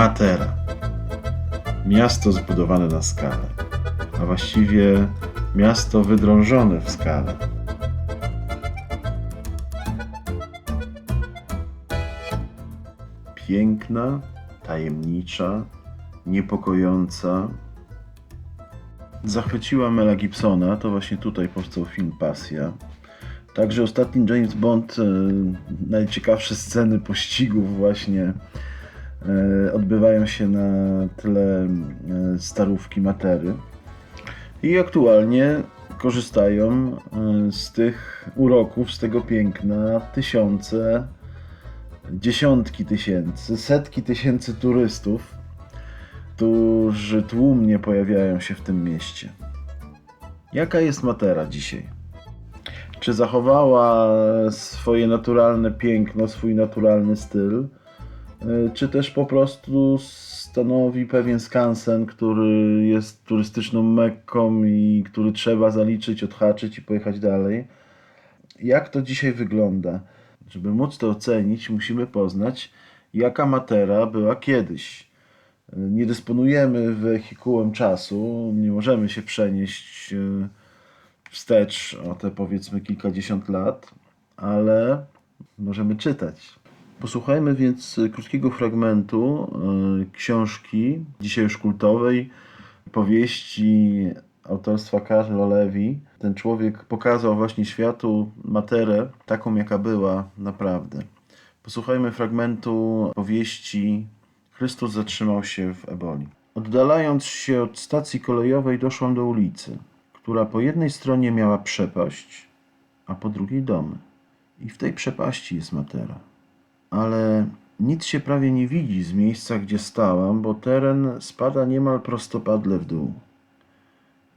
Matera. Miasto zbudowane na skalę, a właściwie miasto wydrążone w skale. Piękna, tajemnicza, niepokojąca. Zachwyciła Mela Gibsona, to właśnie tutaj powstał film Pasja. Także ostatni James Bond, e, najciekawsze sceny pościgów właśnie odbywają się na tle e, starówki matery. I aktualnie korzystają e, z tych uroków, z tego piękna tysiące, dziesiątki tysięcy, setki tysięcy turystów, którzy tłumnie pojawiają się w tym mieście. Jaka jest Matera dzisiaj? Czy zachowała swoje naturalne piękno, swój naturalny styl? Y, Czy też po prostu stanowi pewien skansen, który jest turystyczną mekką i który trzeba zaliczyć, odhaczyć i pojechać dalej? Jak to dzisiaj wygląda? Żeby móc to ocenić, musimy poznać, jaka matera była kiedyś. Y, Nie dysponujemy wehikułem czasu, nie możemy się przenieść y, wstecz o te powiedzmy kilkadziesiąt lat, ale możemy czytać. Posłuchajmy więc y, krótkiego fragmentu y, książki, dzisiaj już kultowej, powieści autorstwa Carlo Levi. Ten człowiek pokazał właśnie światu materę taką, jaka była naprawdę. Posłuchajmy fragmentu powieści Chrystus zatrzymał się w Eboli. Oddalając się od stacji kolejowej, doszłam do ulicy, która po jednej stronie miała przepaść, a po drugiej domy. I w tej przepaści jest matera. Ale nic się prawie nie widzi z miejsca, gdzie stałam, bo teren spada niemal prostopadle w dół.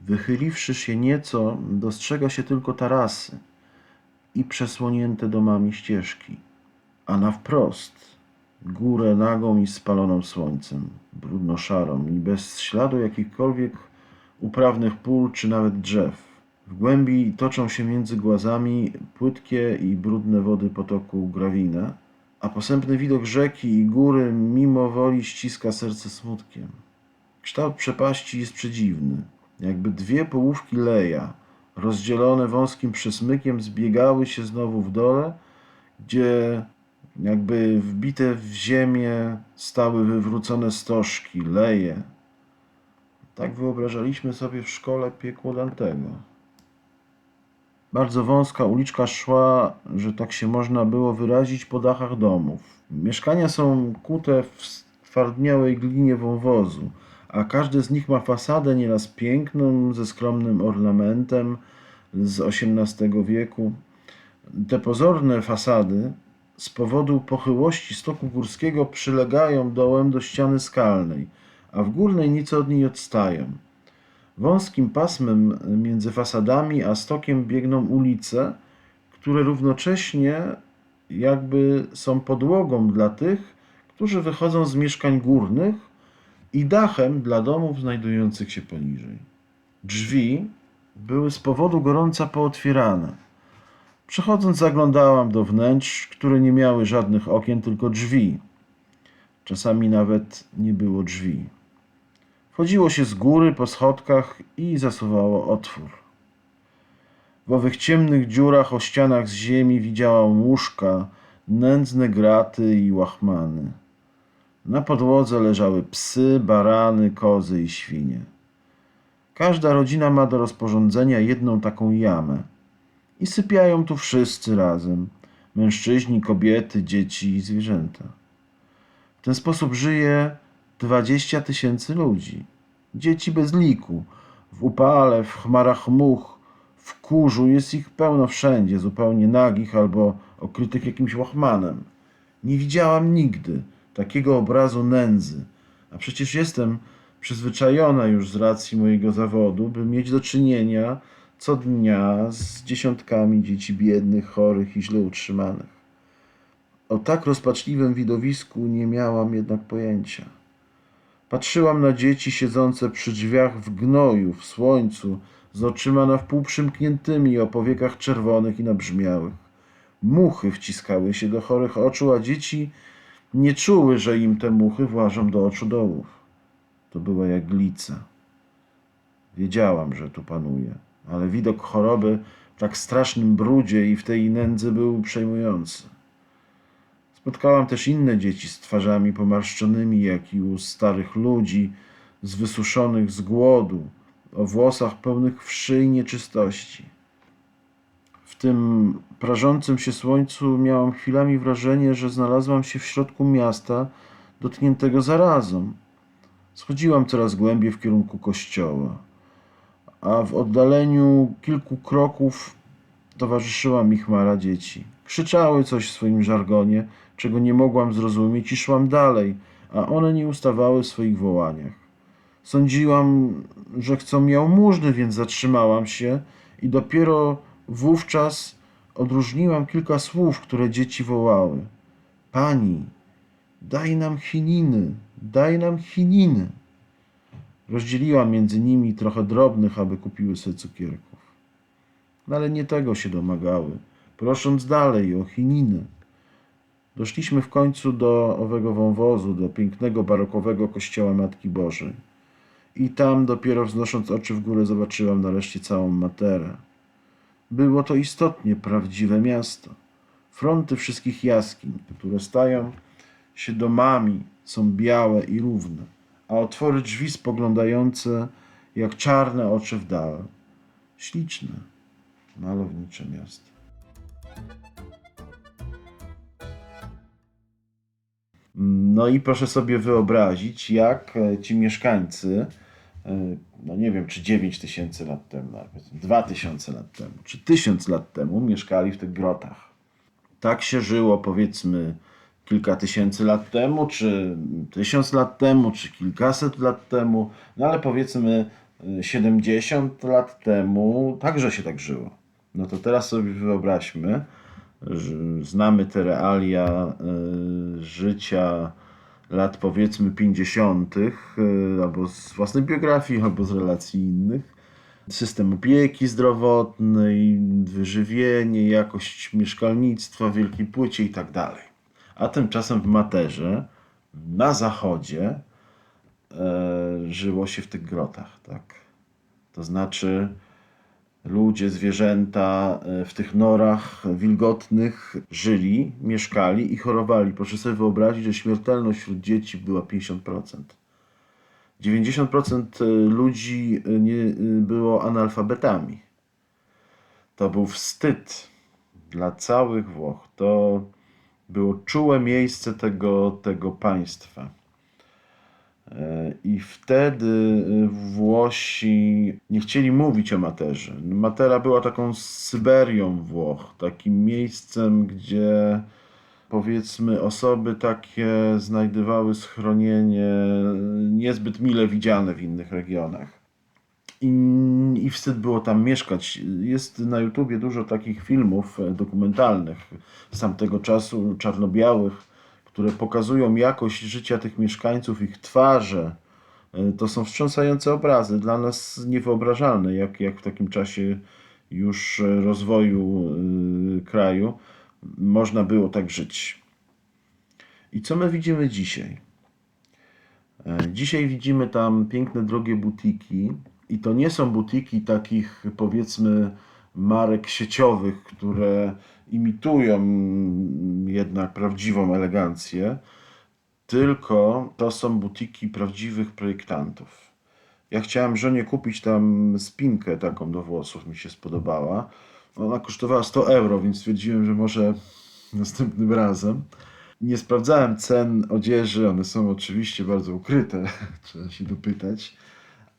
Wychyliwszy się nieco, dostrzega się tylko tarasy i przesłonięte domami ścieżki, a na wprost górę nagą i spaloną słońcem, brudno-szarą i bez śladu jakichkolwiek uprawnych pól czy nawet drzew. W głębi toczą się między głazami płytkie i brudne wody potoku Grawina, a posępny widok rzeki i góry mimo woli ściska serce smutkiem. Kształt przepaści jest przedziwny, jakby dwie połówki leja, rozdzielone wąskim przesmykiem, zbiegały się znowu w dole, gdzie jakby wbite w ziemię stały wywrócone stożki, leje. Tak wyobrażaliśmy sobie w szkole piekło Dantego. Bardzo wąska uliczka szła, że tak się można było wyrazić, po dachach domów. Mieszkania są kute w stwardniałej glinie wąwozu, a każde z nich ma fasadę nieraz piękną, ze skromnym ornamentem z XVIII wieku. Te pozorne fasady z powodu pochyłości stoku górskiego przylegają dołem do ściany skalnej, a w górnej nieco od niej odstają. Wąskim pasmem między fasadami a stokiem biegną ulice, które równocześnie jakby są podłogą dla tych, którzy wychodzą z mieszkań górnych i dachem dla domów znajdujących się poniżej. Drzwi były z powodu gorąca pootwierane. Przechodząc zaglądałam do wnętrz, które nie miały żadnych okien, tylko drzwi. Czasami nawet nie było drzwi. Wchodziło się z góry po schodkach i zasuwało otwór. W owych ciemnych dziurach o ścianach z ziemi widziałam łóżka, nędzne graty i łachmany. Na podłodze leżały psy, barany, kozy i świnie. Każda rodzina ma do rozporządzenia jedną taką jamę. I sypiają tu wszyscy razem: mężczyźni, kobiety, dzieci i zwierzęta. W ten sposób żyje 20 tysięcy ludzi. Dzieci bez liku. W upale, w chmarach much, w kurzu jest ich pełno wszędzie, zupełnie nagich albo okrytych jakimś łachmanem. Nie widziałam nigdy takiego obrazu nędzy, a przecież jestem przyzwyczajona już z racji mojego zawodu, by mieć do czynienia co dnia z dziesiątkami dzieci biednych, chorych i źle utrzymanych. O tak rozpaczliwym widowisku nie miałam jednak pojęcia. Patrzyłam na dzieci siedzące przy drzwiach w gnoju, w słońcu, z oczyma na wpół przymkniętymi, o powiekach czerwonych i nabrzmiałych. Muchy wciskały się do chorych oczu, a dzieci Nie czuły, że im te muchy włażą do oczu dołów. To była jak glica. Wiedziałam, że tu panuje, ale widok choroby w tak strasznym brudzie i w tej nędzy był przejmujący. Spotkałam też inne dzieci z twarzami pomarszczonymi, jak i u starych ludzi, z wysuszonych z głodu, o włosach pełnych wszy i nieczystości. W tym prażącym się słońcu miałam chwilami wrażenie, że znalazłam się w środku miasta dotkniętego zarazą. Schodziłam coraz głębiej w kierunku kościoła, a w oddaleniu kilku kroków towarzyszyła mi chmara dzieci. Krzyczały coś w swoim żargonie, czego nie mogłam zrozumieć i szłam dalej, a one nie ustawały w swoich wołaniach. Sądziłam, że chcą jałmużny, więc zatrzymałam się i dopiero wówczas odróżniłam kilka słów, które dzieci wołały. Pani, daj nam chininy, daj nam chininy. Rozdzieliłam między nimi trochę drobnych, aby kupiły sobie cukierków. No ale nie tego się domagały, prosząc dalej o chininy. Doszliśmy w końcu do owego wąwozu, do pięknego barokowego kościoła Matki Bożej. I tam dopiero wznosząc oczy w górę zobaczyłam nareszcie całą materę. Było to istotnie prawdziwe miasto. Fronty wszystkich jaskiń, które stają się domami, są białe i równe, a otwory drzwi spoglądające jak czarne oczy w dal. Śliczne, malownicze miasto. No i proszę sobie wyobrazić, jak e, ci mieszkańcy, e, no nie wiem, czy 9 tysięcy lat temu, nawet 2 tysiące lat temu, czy 1000 lat temu mieszkali w tych grotach. Tak się żyło, powiedzmy, kilka tysięcy lat temu, czy tysiąc lat temu, czy kilkaset lat temu, no ale powiedzmy e, 70 lat temu także się tak żyło. No to teraz sobie wyobraźmy, że znamy te realia y, życia lat powiedzmy 50., y, albo z własnej biografii, albo z relacji innych. System opieki zdrowotnej, wyżywienie, jakość mieszkalnictwa wielkiej płycie i tak dalej. A tymczasem w Materze, na zachodzie, e, żyło się w tych grotach, tak? To znaczy ludzie, zwierzęta e, w tych norach wilgotnych żyli, mieszkali i chorowali. Proszę sobie wyobrazić, że śmiertelność wśród dzieci była 50%. 90% ludzi e, nie e, było analfabetami. To był wstyd dla całych Włoch. To było czułe miejsce tego, tego państwa. I wtedy e, Włosi nie chcieli mówić o Materze. Matera była taką Syberią Włoch, takim miejscem, gdzie powiedzmy osoby takie znajdowały schronienie niezbyt mile widziane w innych regionach. I, I wstyd było tam mieszkać. Jest na YouTubie dużo takich filmów e, dokumentalnych z tamtego czasu, czarno-białych, które pokazują jakość życia tych mieszkańców, ich twarze. E, To są wstrząsające obrazy, dla nas niewyobrażalne, jak, jak w takim czasie już e, rozwoju e, kraju można było tak żyć. I co my widzimy dzisiaj? Dzisiaj widzimy tam piękne, drogie butiki, i to nie są butiki takich, powiedzmy, marek sieciowych, które imitują jednak prawdziwą elegancję, tylko to są butiki prawdziwych projektantów. Ja chciałem żonie kupić tam spinkę taką do włosów, mi się spodobała. Ona kosztowała 100 euro, więc stwierdziłem, że może następnym razem. Nie sprawdzałem cen odzieży, one są oczywiście bardzo ukryte, trzeba się dopytać,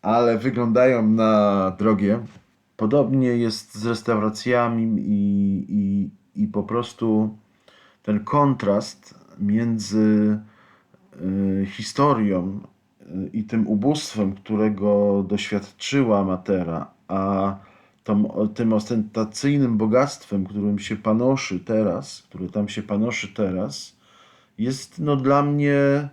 ale wyglądają na drogie. Podobnie jest z restauracjami i, i, i po prostu ten kontrast między y, historią y, i tym ubóstwem, którego doświadczyła Matera, a tym ostentacyjnym bogactwem, którym się panoszy teraz, które tam się panoszy teraz, jest no dla mnie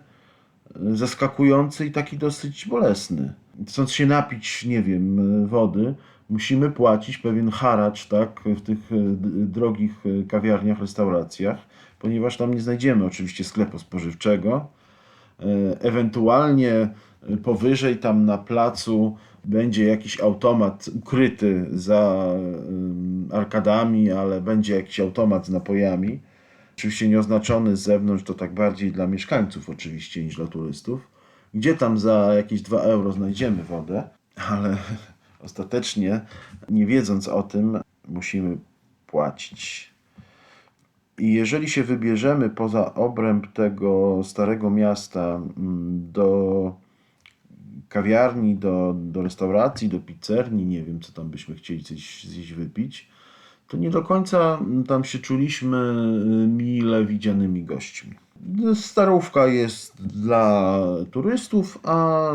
y, zaskakujący i taki dosyć bolesny. Chcąc się napić, nie wiem, wody, musimy płacić pewien haracz, tak, w tych d- drogich y, kawiarniach, restauracjach, ponieważ tam nie znajdziemy oczywiście sklepu spożywczego. E, Ewentualnie e, powyżej tam na placu będzie jakiś automat ukryty za arkadami, ale będzie jakiś automat z napojami. Oczywiście nieoznaczony z zewnątrz, to tak bardziej dla mieszkańców oczywiście niż dla turystów. Gdzie tam za jakieś 2 euro znajdziemy wodę, ale ostatecznie nie wiedząc o tym musimy płacić. I jeżeli się wybierzemy poza obręb tego starego miasta mm, do kawiarni, do, do restauracji, do pizzerni, nie wiem, co tam byśmy chcieli coś zjeść, wypić, to nie do końca mm, tam się czuliśmy y, mile widzianymi gośćmi. Starówka jest dla turystów, a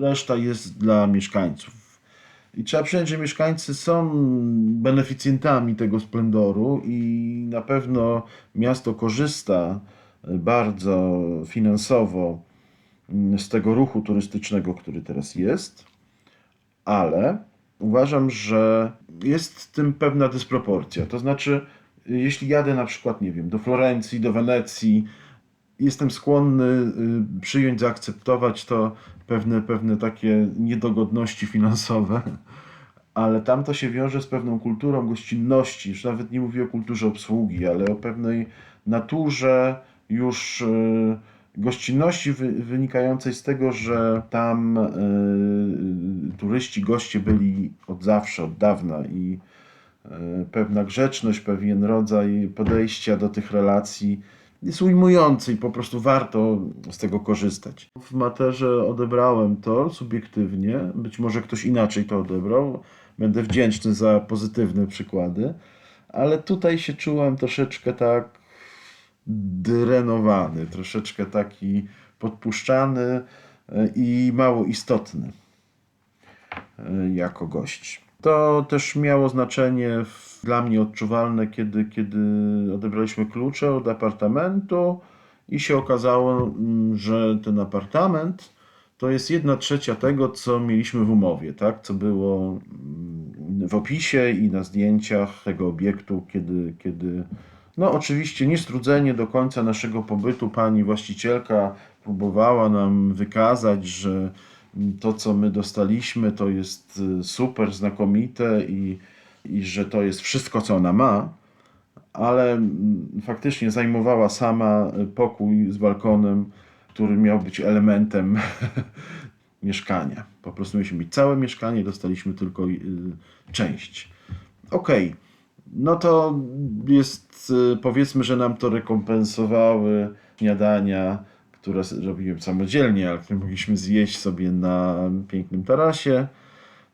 reszta jest dla mieszkańców. I trzeba przyjąć, że mieszkańcy są beneficjentami tego splendoru i na pewno miasto korzysta bardzo finansowo z tego ruchu turystycznego, który teraz jest, ale uważam, że jest w tym pewna dysproporcja. To znaczy, jeśli jadę na przykład, nie wiem, do Florencji, do Wenecji, jestem skłonny y, przyjąć, zaakceptować to pewne, pewne takie niedogodności finansowe, ale tam to się wiąże z pewną kulturą gościnności, już nawet nie mówię o kulturze obsługi, ale o pewnej naturze już y, gościnności wy, wynikającej z tego, że tam y, turyści, goście byli od zawsze, od dawna i y, pewna grzeczność, pewien rodzaj podejścia do tych relacji jest ujmujący i po prostu warto z tego korzystać. W materze odebrałem to subiektywnie, być może ktoś inaczej to odebrał. Będę wdzięczny za pozytywne przykłady, ale tutaj się czułem troszeczkę tak drenowany, troszeczkę taki podpuszczany e, i mało istotny e, jako gość. To też miało znaczenie dla mnie odczuwalne, kiedy, kiedy odebraliśmy klucze od apartamentu i się okazało, mm, że ten apartament to jest jedna trzecia tego, co mieliśmy w umowie, tak? co było mm, w opisie i na zdjęciach tego obiektu, kiedy, kiedy no oczywiście niestrudzenie do końca naszego pobytu pani właścicielka próbowała nam wykazać, że to, co my dostaliśmy, to jest y, super, znakomite i, i że to jest wszystko, co ona ma, ale mm, faktycznie zajmowała sama y, pokój z balkonem, który miał być elementem mieszkania. Po prostu mieliśmy mieć całe mieszkanie, dostaliśmy tylko y, część. Okej, no to jest, y, powiedzmy, że nam to rekompensowały śniadania, które robiłem samodzielnie, ale które mogliśmy zjeść sobie na pięknym tarasie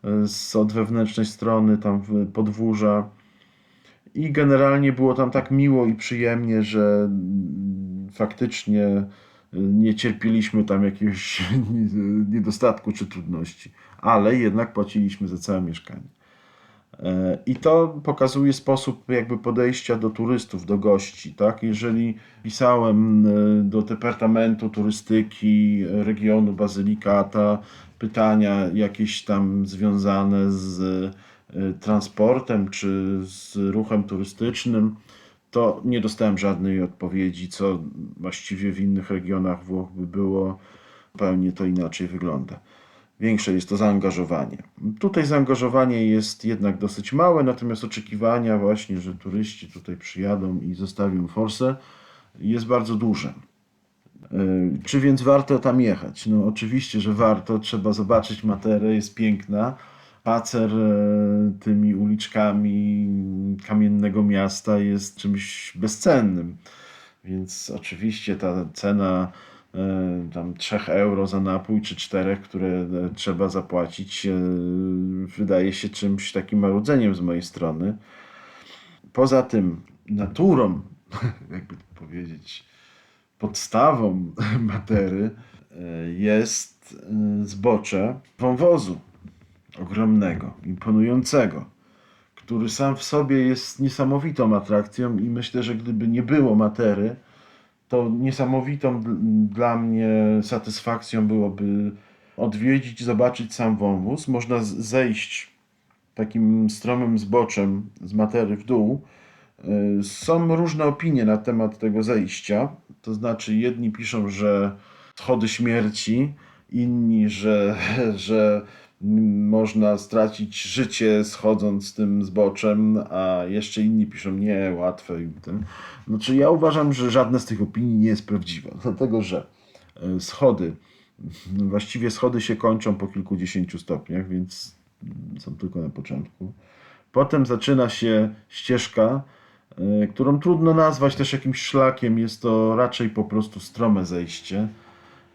y, z od wewnętrznej strony tam podwórza. I generalnie było tam tak miło i przyjemnie, że mm, faktycznie nie cierpieliśmy tam jakiegoś niedostatku czy trudności, ale jednak płaciliśmy za całe mieszkanie. E, I to pokazuje sposób jakby podejścia do turystów, do gości, tak? Jeżeli pisałem e, do Departamentu Turystyki regionu Bazylikata pytania jakieś tam związane z e, transportem czy z ruchem turystycznym, to nie dostałem żadnej odpowiedzi, co właściwie w innych regionach Włoch by było, zupełnie to inaczej wygląda. Większe jest to zaangażowanie. Tutaj zaangażowanie jest jednak dosyć małe, natomiast oczekiwania właśnie, że turyści tutaj przyjadą i zostawią forsę, jest bardzo duże. E, Czy więc warto tam jechać? No oczywiście, że warto. Trzeba zobaczyć Materę, jest piękna. Spacer e, tymi uliczkami kamiennego miasta jest czymś bezcennym. Więc oczywiście ta cena e, tam 3 euro za napój, czy 4, które e, trzeba zapłacić, wydaje się czymś takim marudzeniem z mojej strony. Poza tym naturą, jakby to powiedzieć, podstawą matery jest zbocze wąwozu ogromnego, imponującego, który sam w sobie jest niesamowitą atrakcją i myślę, że gdyby nie było matery, to niesamowitą dla mnie satysfakcją byłoby odwiedzić, zobaczyć sam wąwóz. Można zejść takim stromym zboczem z matery w dół Y, Są różne opinie na temat tego zejścia. To znaczy, jedni piszą, że schody śmierci, inni, że, że można stracić życie schodząc tym zboczem, a jeszcze inni piszą nie, łatwe i tym. Znaczy, ja uważam, że żadna z tych opinii nie jest prawdziwa, dlatego że y, schody, właściwie schody się kończą po kilkudziesięciu stopniach, więc są tylko na początku. Potem zaczyna się ścieżka, y, którą trudno nazwać też jakimś szlakiem. Jest to raczej po prostu strome zejście.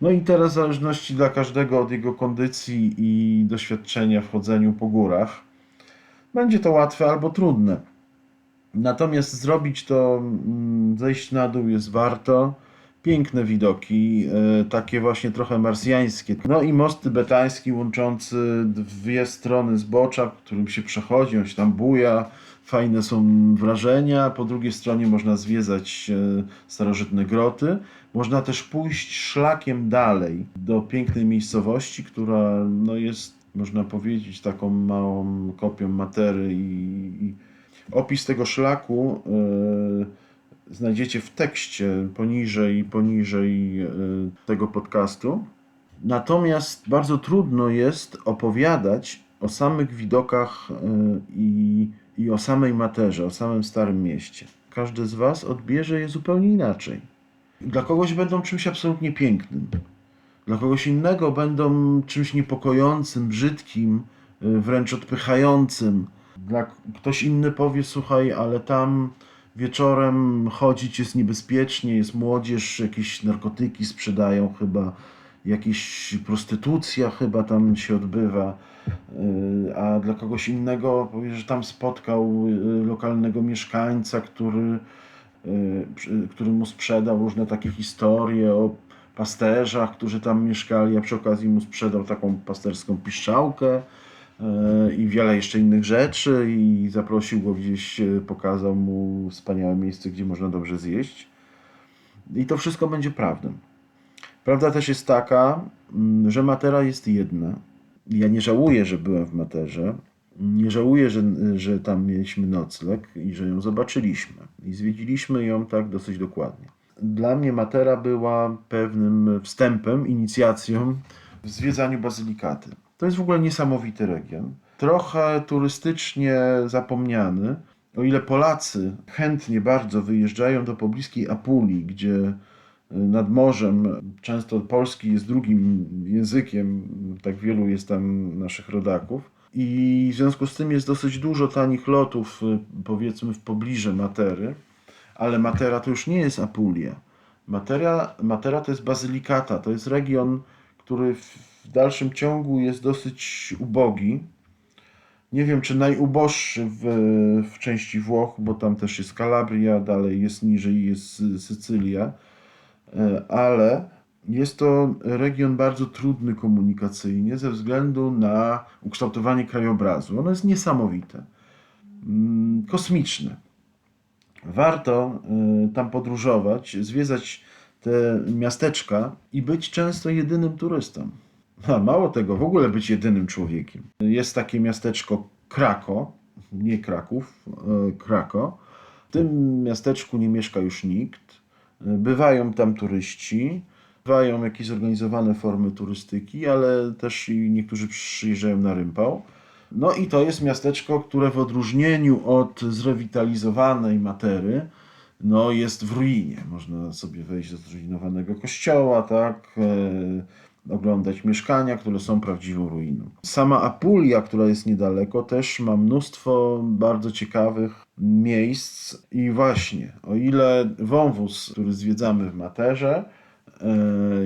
No i teraz w zależności dla każdego od jego kondycji i doświadczenia w chodzeniu po górach, będzie to łatwe albo trudne. Natomiast zrobić to, mm, zejść na dół jest warto. Piękne widoki, e, takie właśnie trochę marsjańskie. No i most tybetański łączący dwie strony zbocza, którym się przechodzi, on się tam buja. Fajne są wrażenia. Po drugiej stronie można zwiedzać e, starożytne groty. Można też pójść szlakiem dalej do pięknej miejscowości, która no jest, można powiedzieć, taką małą kopią matery i, i opis tego szlaku e, znajdziecie w tekście poniżej, poniżej e, tego podcastu. Natomiast bardzo trudno jest opowiadać o samych widokach i, i o samej materze, o samym Starym Mieście. Każdy z Was odbierze je zupełnie inaczej. Dla kogoś będą czymś absolutnie pięknym. Dla kogoś innego będą czymś niepokojącym, brzydkim, y, wręcz odpychającym. Dla ktoś inny powie, słuchaj, ale tam wieczorem chodzić jest niebezpiecznie, jest młodzież, jakieś narkotyki sprzedają chyba, jakieś prostytucja chyba tam się odbywa. Y, A dla kogoś innego powie, że tam spotkał y, lokalnego mieszkańca, który y, który mu sprzedał różne takie historie o pasterzach, którzy tam mieszkali, a przy okazji mu sprzedał taką pasterską piszczałkę i wiele jeszcze innych rzeczy i zaprosił go gdzieś, pokazał mu wspaniałe miejsce, gdzie można dobrze zjeść. I to wszystko będzie prawdą. Prawda też jest taka, mm, że Matera jest jedna. Ja nie żałuję, że byłem w Materze. Nie żałuję, że, że tam mieliśmy nocleg i że ją zobaczyliśmy. I zwiedziliśmy ją tak dosyć dokładnie. Dla mnie Matera była pewnym wstępem, inicjacją w zwiedzaniu bazylikaty. To jest w ogóle niesamowity region. Trochę turystycznie zapomniany. O ile Polacy chętnie bardzo wyjeżdżają do pobliskiej Apulii, gdzie nad morzem. Często polski jest drugim językiem, tak wielu jest tam naszych rodaków. I w związku z tym jest dosyć dużo tanich lotów, y, powiedzmy, w pobliże Matery, ale Matera to już nie jest Apulia. Matera, Matera to jest bazylikata, to jest region, który w dalszym ciągu jest dosyć ubogi. Nie wiem, czy najuboższy w, w części Włoch, bo tam też jest Kalabria, dalej jest niżej jest Sy- Sycylia, ale jest to region bardzo trudny komunikacyjnie ze względu na ukształtowanie krajobrazu. Ono jest niesamowite, Mm, kosmiczne. Warto y, tam podróżować, zwiedzać te miasteczka i być często jedynym turystą. A mało tego, w ogóle być jedynym człowiekiem. Jest takie miasteczko Krako, nie Kraków, e, Krako. W tym miasteczku nie mieszka już nikt. Bywają tam turyści, bywają jakieś zorganizowane formy turystyki, ale też i niektórzy przyjeżdżają na rympał. No i to jest miasteczko, które w odróżnieniu od zrewitalizowanej matery, no jest w ruinie. Można sobie wejść do zrujnowanego kościoła, tak, e, oglądać mieszkania, które są prawdziwą ruiną. Sama Apulia, która jest niedaleko, też ma mnóstwo bardzo ciekawych miejsc i właśnie, o ile wąwóz, który zwiedzamy w Materze, e,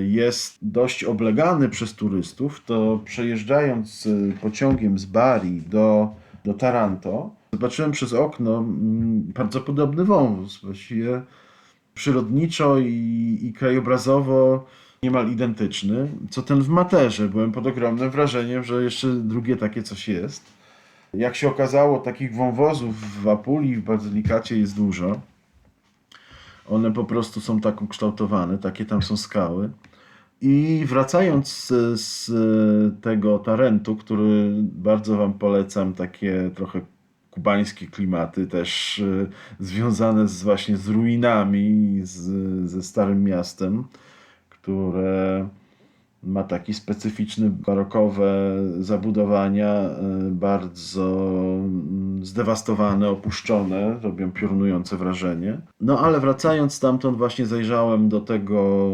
jest dość oblegany przez turystów, to przejeżdżając e, pociągiem z Bari do, do Taranto, zobaczyłem przez okno bardzo podobny wąwóz, właściwie przyrodniczo i, i krajobrazowo niemal identyczny, co ten w Materze. Byłem pod ogromnym wrażeniem, że jeszcze drugie takie coś jest. Jak się okazało, takich wąwozów w Apulii, w Bazylikacie jest dużo. One po prostu są tak ukształtowane, takie tam są skały. I wracając z, tego Tarentu, który bardzo Wam polecam, takie trochę kubańskie klimaty, też y, związane z, właśnie z ruinami, z, ze Starym Miastem, które ma taki specyficzny barokowe zabudowania, y, bardzo mm, zdewastowane, opuszczone, robią piorunujące wrażenie. No ale wracając stamtąd właśnie zajrzałem do tego,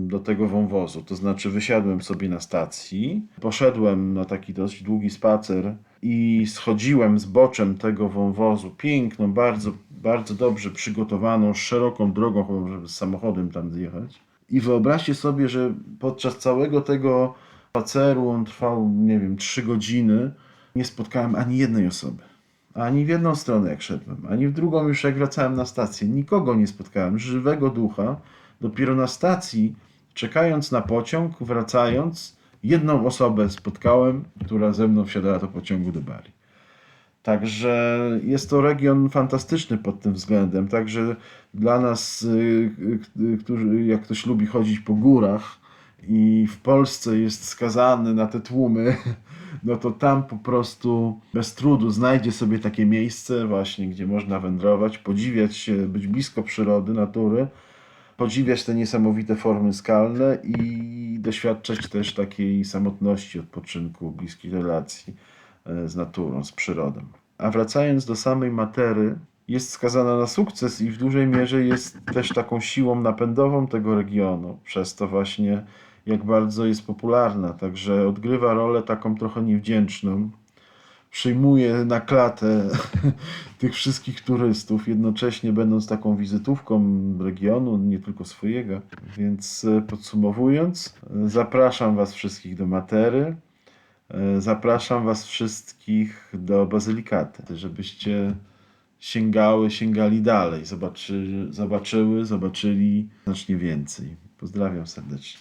do tego wąwozu, to znaczy wysiadłem sobie na stacji, poszedłem na taki dość długi spacer i schodziłem z boczem tego wąwozu, piękną, bardzo, bardzo dobrze przygotowaną, szeroką drogą, żeby z samochodem tam zjechać. I wyobraźcie sobie, że podczas całego tego spaceru, on trwał, nie wiem, trzy godziny, nie spotkałem ani jednej osoby. Ani w jedną stronę jak szedłem, ani w drugą już jak wracałem na stację. Nikogo nie spotkałem, żywego ducha. Dopiero na stacji, czekając na pociąg, wracając, jedną osobę spotkałem, która ze mną wsiadała do pociągu do Bari. Także jest to region fantastyczny pod tym względem. Także dla nas, y, y, którzy, jak ktoś lubi chodzić po górach i w Polsce jest skazany na te tłumy, no to tam po prostu bez trudu znajdzie sobie takie miejsce właśnie, gdzie można wędrować, podziwiać się, być blisko przyrody, natury, podziwiać te niesamowite formy skalne i doświadczać też takiej samotności, odpoczynku, bliskiej relacji z naturą, z przyrodą. A wracając do samej matery, jest skazana na sukces i w dużej mierze jest też taką siłą napędową tego regionu, przez to właśnie jak bardzo jest popularna, także odgrywa rolę taką trochę niewdzięczną. Przyjmuje na klatę tych wszystkich turystów, jednocześnie będąc taką wizytówką regionu, nie tylko swojego. Więc e, podsumowując, e, zapraszam Was wszystkich do Matery. E, Zapraszam Was wszystkich do Bazylikaty, żebyście sięgały, sięgali dalej, zobaczy, zobaczyły, zobaczyli znacznie więcej. Pozdrawiam serdecznie.